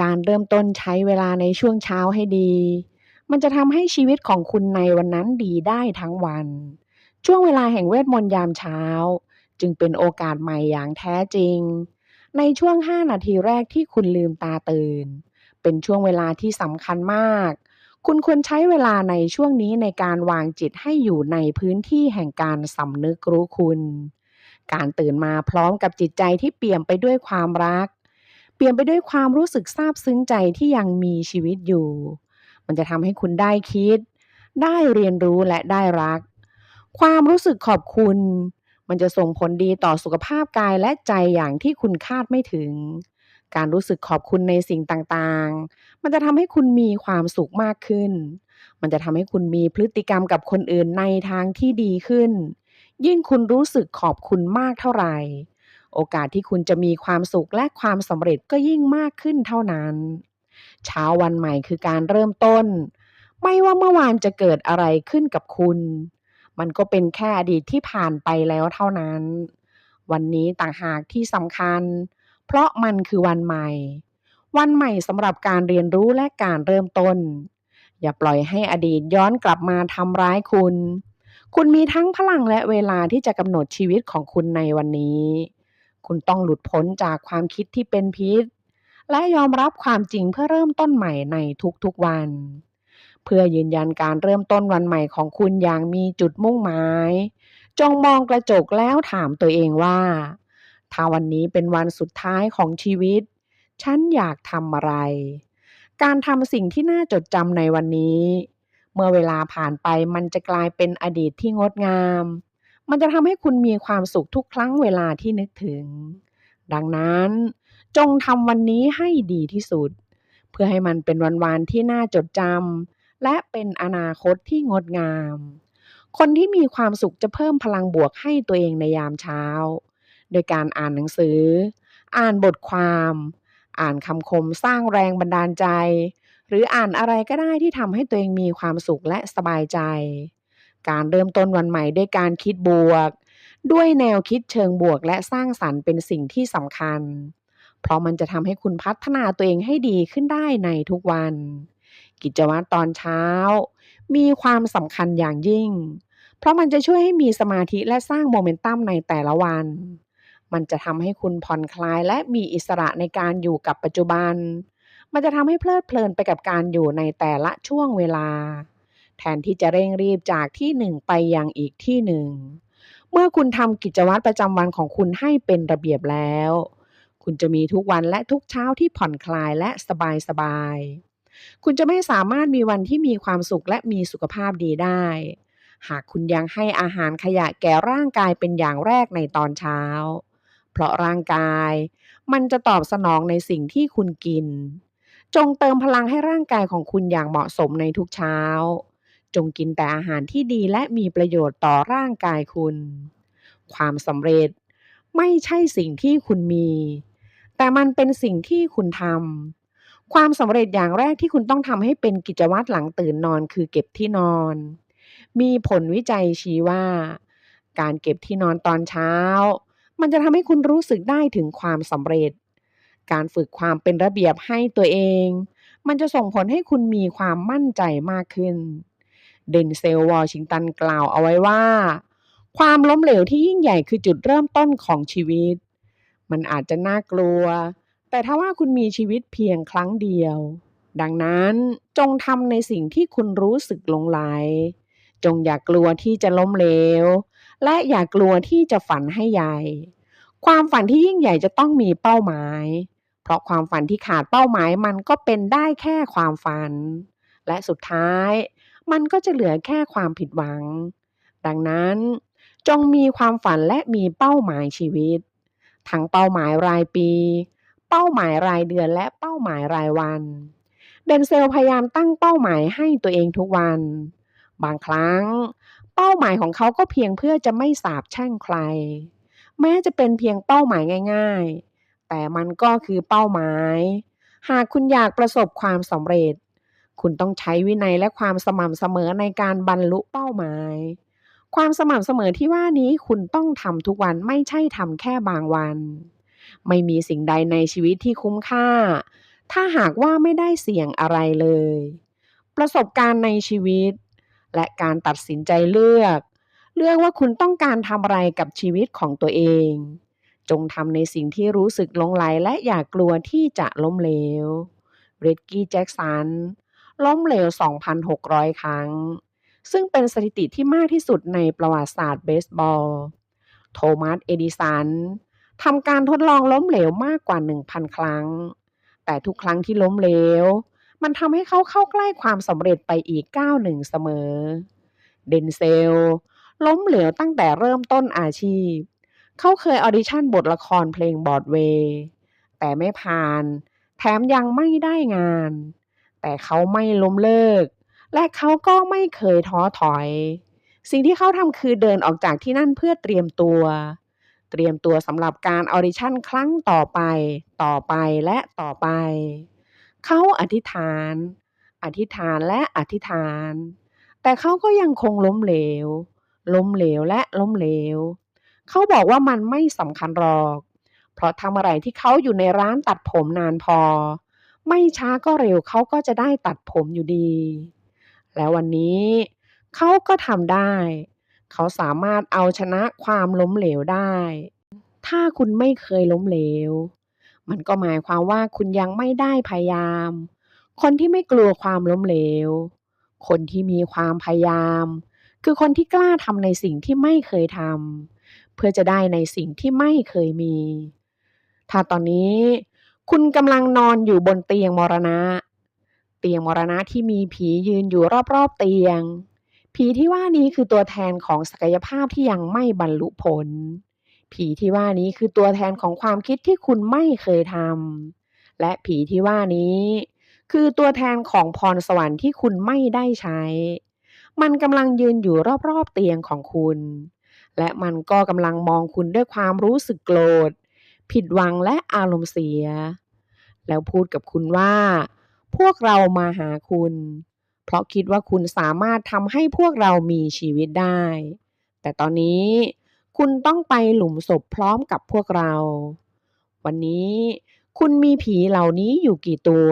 การเริ่มต้นใช้เวลาในช่วงเช้าให้ดี มันจะทำให้ชีวิตของคุณในวันนั้นดีได้ทั้งวัน ช่วงเวลาแห่งเวทมนต์ยามเช้า จึงเป็นโอกาสใหม่อย่างแท้จริง ในช่วง 5 นาทีแรกที่คุณลืมตาตื่น เป็นช่วงเวลาที่สำคัญมาก คุณควรใช้เวลาในช่วงนี้ในการวางจิตให้อยู่ในพื้นที่แห่งการสำนึกรู้คุณ การตื่นมาพร้อมกับจิตใจที่เปี่ยมไปด้วยความรัก เปลี่ยนไปด้วยความรู้สึกซาบซึ้งใจที่ยังมีชีวิตอยู่ มันจะทำให้คุณได้คิด ได้เรียนรู้และได้รัก ความรู้สึกขอบคุณ มันจะส่งผลดีต่อสุขภาพกายและใจอย่างที่คุณคาดไม่ถึง การรู้สึกขอบคุณในสิ่งต่างๆ มันจะทำให้คุณมีความสุขมากขึ้น มันจะทำให้คุณมีพฤติกรรมกับคนอื่นในทางที่ดีขึ้น ยิ่งคุณรู้สึกขอบคุณมากเท่าไหร่ โอกาสที่คุณจะมีความสุขและความสำเร็จก็ยิ่งมากขึ้นเท่านั้น เช้าวันใหม่คือการเริ่มต้น ไม่ว่าเมื่อวานจะเกิดอะไรขึ้นกับคุณ มันก็เป็นแค่อดีตที่ผ่านไปแล้วเท่านั้น วันนี้ต่างหากที่สำคัญ เพราะมันคือวันใหม่ วันใหม่สำหรับการเรียนรู้และการเริ่มต้น อย่าปล่อยให้อดีตย้อนกลับมาทำร้ายคุณคุณมีทั้งพลังและเวลาที่จะกำหนดชีวิตของคุณในวันนี้ คุณต้องหลุดพ้นจากความคิดที่เป็นพิษ และยอมรับความจริงเพื่อเริ่มต้นใหม่ในทุกๆวัน เพื่อยืนยันการเริ่มต้นวันใหม่ของคุณอย่างมีจุดมุ่งหมาย จงมองกระจกแล้วถามตัวเองว่า ถ้าวันนี้เป็นวันสุดท้ายของชีวิต ฉันอยากทำอะไร การทำสิ่งที่น่าจดจำในวันนี้ เมื่อเวลาผ่านไปมันจะกลายเป็นอดีตที่งดงาม มันจะทำให้คุณมีความสุขทุกครั้งเวลาที่นึกถึง ดังนั้นจงทำวันนี้ให้ดีที่สุด เพื่อให้มันเป็นวันๆที่น่าจดจำและเป็นอนาคตที่งดงาม คนที่มีความสุขจะเพิ่มพลังบวกให้ตัวเองในยามเช้า โดยการอ่านหนังสือ อ่านบทความ อ่านคำคมสร้างแรงบันดาลใจ หรืออ่านอะไรก็ได้ที่ทำให้ตัวเองมีความสุขและสบายใจ การเริ่มต้นวันใหม่ด้วยการคิดบวก ด้วยแนวคิดเชิงบวกและสร้างสรรค์เป็นสิ่งที่สำคัญ เพราะมันจะทำให้คุณพัฒนาตัวเองให้ดีขึ้นได้ในทุกวัน กิจวัตรตอนเช้า มีความสำคัญอย่างยิ่ง เพราะมันจะช่วยให้มีสมาธิและสร้างโมเมนตัมในแต่ละวัน มันจะทำให้คุณผ่อนคลายและมีอิสระในการอยู่กับปัจจุบัน มันจะทำให้เพลิดเพลินไปกับการอยู่ในแต่ละช่วงเวลา แทนที่จะเร่งรีบจากที่หนึ่งไปยังอีกที่หนึ่ง เมื่อคุณทำกิจวัตรประจำวันของคุณให้เป็นระเบียบแล้ว คุณจะมีทุกวันและทุกเช้าที่ผ่อนคลายและสบายๆคุณจะไม่สามารถมีวันที่มีความสุขและมีสุขภาพดีได้ หากคุณยังให้อาหารขยะแก่ร่างกายเป็นอย่างแรกในตอนเช้า เพราะร่างกาย มันจะตอบสนองในสิ่งที่คุณกิน จงเติมพลังให้ร่างกายของคุณอย่างเหมาะสมในทุกเช้า จงกินแต่อาหารที่ดีและมีประโยชน์ต่อร่างกายคุณ ความสำเร็จไม่ใช่สิ่งที่คุณมี แต่มันเป็นสิ่งที่คุณทำความสำเร็จอย่างแรกที่คุณต้องทำให้เป็นกิจวัตรหลังตื่นนอนคือเก็บที่นอน มีผลวิจัยชี้ว่า การเก็บที่นอนตอนเช้า มันจะทำให้คุณรู้สึกได้ถึงความสำเร็จ การฝึกความเป็นระเบียบให้ตัวเองมันจะส่งผลให้คุณมีความมั่นใจมากขึ้น เดนเซลวอชิงตันกล่าวเอาไว้ว่า ความล้มเหลวที่ยิ่งใหญ่คือจุดเริ่มต้นของชีวิต มันอาจจะน่ากลัว แต่ถ้าว่าคุณมีชีวิตเพียงครั้งเดียว ดังนั้นจงทำในสิ่งที่คุณรู้สึกหลงไหล จงอย่ากลัวที่จะล้มเหลว และอย่ากลัวที่จะฝันให้ใหญ่ ความฝันที่ยิ่งใหญ่จะต้องมีเป้าหมาย เพราะความฝันที่ขาดเป้าหมายมันก็เป็นได้แค่ความฝันและสุดท้าย มันก็จะเหลือแค่ความผิดหวัง ดังนั้น จงมีความฝันและมีเป้าหมายชีวิต ทั้งเป้าหมายรายปี เป้าหมายรายเดือนและเป้าหมายรายวันเดนเซลพยายามตั้งเป้าหมายให้ตัวเองทุกวัน บางครั้ง เป้าหมายของเขาก็เพียงเพื่อจะไม่สาปแช่งใคร แม้จะเป็นเพียงเป้าหมายง่าย ๆ แต่มันก็คือเป้าหมาย หากคุณอยากประสบความสำเร็จ คุณต้องใช้วินัยและความสม่ำเสมอในการบรรลุเป้าหมาย ความสม่ำเสมอที่ว่านี้คุณต้องทำทุกวันไม่ใช่ทำแค่บางวัน ไม่มีสิ่งใดในชีวิตที่คุ้มค่า ถ้าหากว่าไม่ได้เสี่ยงอะไรเลย ประสบการณ์ในชีวิต และการตัดสินใจเลือก เลือกว่าคุณต้องการทำอะไรกับชีวิตของตัวเอง จงทำในสิ่งที่รู้สึกลงไหลและอย่ากลัวที่จะล้มเหลวเรดกี้แจ็คสัน ล้มเหลว 2,600 ครั้ง ซึ่งเป็นสถิติที่มากที่สุดในประวัติศาสตร์เบสบอล โทมัส เอดิสันทำการทดลองล้มเหลวมากกว่า 1,000 ครั้ง แต่ทุกครั้งที่ล้มเหลว มันทำให้เขาเข้าใกล้ความสำเร็จไปอีกก้าวหนึ่งเสมอ เดนเซล ล้มเหลวตั้งแต่เริ่มต้นอาชีพ เขาเคยออดิชั่นบทละครเพลงบอดเวย์แต่ไม่ผ่าน แถมยังไม่ได้งาน แต่เขาไม่ล้มเลิก และเขาก็ไม่เคยท้อถอย สิ่งที่เขาทำคือเดินออกจากที่นั่นเพื่อเตรียมตัว เตรียมตัวสำหรับการออดิชั่นครั้งต่อไป ต่อไปและต่อไป เขาอธิษฐาน อธิษฐานและอธิษฐาน แต่เขาก็ยังคงล้มเหลว ล้มเหลวและล้มเหลว เขาบอกว่ามันไม่สำคัญหรอก เพราะทำอะไรที่เขาอยู่ในร้านตัดผมนานพอ ไม่ช้าก็เร็วเขาก็จะได้ตัดผมอยู่ดี และวันนี้เขาก็ทำได้ เขาสามารถเอาชนะความล้มเหลวได้ ถ้าคุณไม่เคยล้มเหลว มันก็หมายความว่าคุณยังไม่ได้พยายาม คนที่ไม่กลัวความล้มเหลว คนที่มีความพยายาม คือคนที่กล้าทำในสิ่งที่ไม่เคยทำเพื่อจะได้ในสิ่งที่ไม่เคยมี ถ้าตอนนี้ คุณกำลังนอนอยู่บนเตียงมรณะ เตียงมรณะที่มีผียืนอยู่รอบๆเตียง ผีที่ว่านี้คือตัวแทนของศักยภาพที่ยังไม่บรรลุผล ผีที่ว่านี้คือตัวแทนของความคิดที่คุณไม่เคยทำ และผีที่ว่านี้ คือตัวแทนของพรสวรรค์ที่คุณไม่ได้ใช้ มันกำลังยืนอยู่รอบๆเตียงของคุณ และมันก็กำลังมองคุณด้วยความรู้สึกโกรธ ผิดหวังและอารมณ์เสีย แล้วพูดกับคุณว่า พวกเรามาหาคุณ เพราะคิดว่าคุณสามารถทำให้พวกเรามีชีวิตได้ แต่ตอนนี้คุณต้องไปหลุมศพพร้อมกับพวกเรา วันนี้คุณมีผีเหล่านี้อยู่กี่ตัว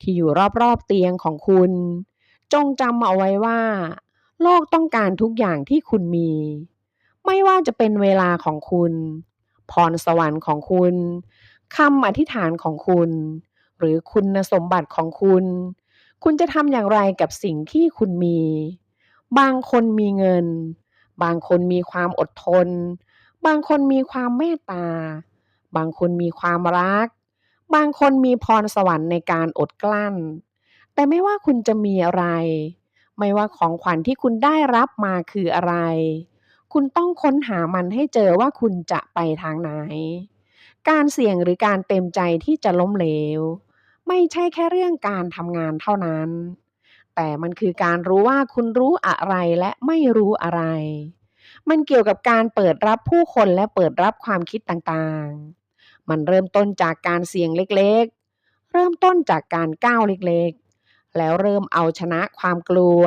ที่อยู่รอบๆเตียงของคุณ จงจำเอาไว้ว่า โลกต้องการทุกอย่างที่คุณมี ไม่ว่าจะเป็นเวลาของคุณ พรสวรรค์ของคุณคำอธิษฐานของคุณ หรือคุณสมบัติของคุณ คุณจะทำอย่างไรกับสิ่งที่คุณมี บางคนมีเงิน บางคนมีความอดทน บางคนมีความเมตตา บางคนมีความรัก บางคนมีพรสวรรค์ในการอดกลั้น แต่ไม่ว่าคุณจะมีอะไร ไม่ว่าของขวัญที่คุณได้รับมาคืออะไร คุณต้องค้นหามันให้เจอว่าคุณจะไปทางไหน การเสี่ยงหรือการเต็มใจที่จะล้มเหลว ไม่ใช่แค่เรื่องการทำงานเท่านั้น แต่มันคือการรู้ว่าคุณรู้อะไรและไม่รู้อะไร มันเกี่ยวกับการเปิดรับผู้คนและเปิดรับความคิดต่างๆ มันเริ่มต้นจากการเสี่ยงเล็กๆ เริ่มต้นจากการก้าวเล็กๆ แล้วเริ่มเอาชนะความกลัว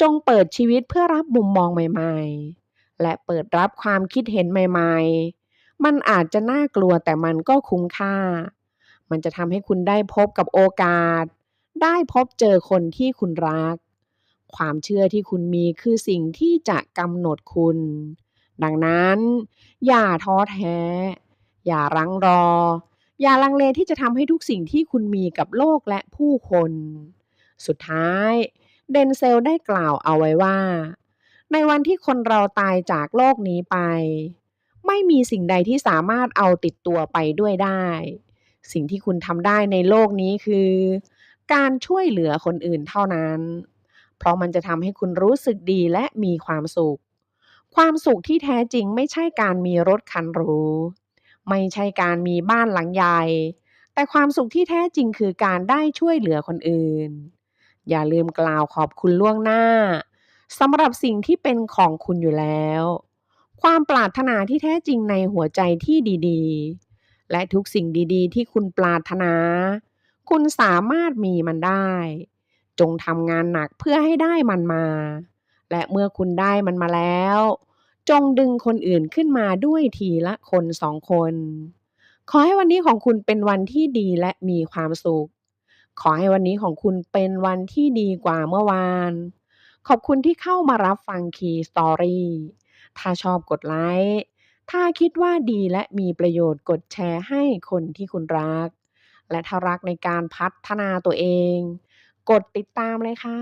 จงเปิดชีวิตเพื่อรับมุมมองใหม่ๆ และเปิดรับความคิดเห็นใหม่ๆ มันอาจจะน่ากลัวแต่มันก็คุ้มค่า มันจะทำให้คุณได้พบกับโอกาส ได้พบเจอคนที่คุณรัก ความเชื่อที่คุณมีคือสิ่งที่จะกำหนดคุณ ดังนั้น อย่าท้อแท้ อย่ารังรอ อย่าลังเลที่จะทำให้ทุกสิ่งที่คุณมีกับโลกและผู้คน สุดท้าย เดนเซลได้กล่าวเอาไว้ว่า ในวันที่คนเราตายจากโลกนี้ไป ไม่มีสิ่งใดที่สามารถเอาติดตัวไปด้วยได้ สิ่งที่คุณทำได้ในโลกนี้คือ การช่วยเหลือคนอื่นเท่านั้น เพราะมันจะทำให้คุณรู้สึกดีและมีความสุข ความสุขที่แท้จริงไม่ใช่การมีรถคันหรู ไม่ใช่การมีบ้านหลังใหญ่ แต่ความสุขที่แท้จริงคือการได้ช่วยเหลือคนอื่น อย่าลืมกล่าวขอบคุณล่วงหน้า สำหรับสิ่งที่เป็นของคุณอยู่แล้ว ความปรารถนาที่แท้จริงในหัวใจที่ดีๆ และทุกสิ่งดีๆ ที่คุณปรารถนา คุณสามารถมีมันได้ จงทำงานหนักเพื่อให้ได้มันมา และเมื่อคุณได้มันมาแล้ว จงดึงคนอื่นขึ้นมาด้วยทีละคนสองคน ขอให้วันนี้ของคุณเป็นวันที่ดีและมีความสุขขอให้วันนี้ของคุณเป็นวันที่ดีกว่าเมื่อวาน ขอบคุณที่เข้ามารับฟัง Key Story ถ้าชอบกดไลค์ ถ้าคิดว่าดีและมีประโยชน์กดแชร์ให้คนที่คุณรัก และถ้ารักในการพัฒนาตัวเอง กดติดตามเลยค่ะ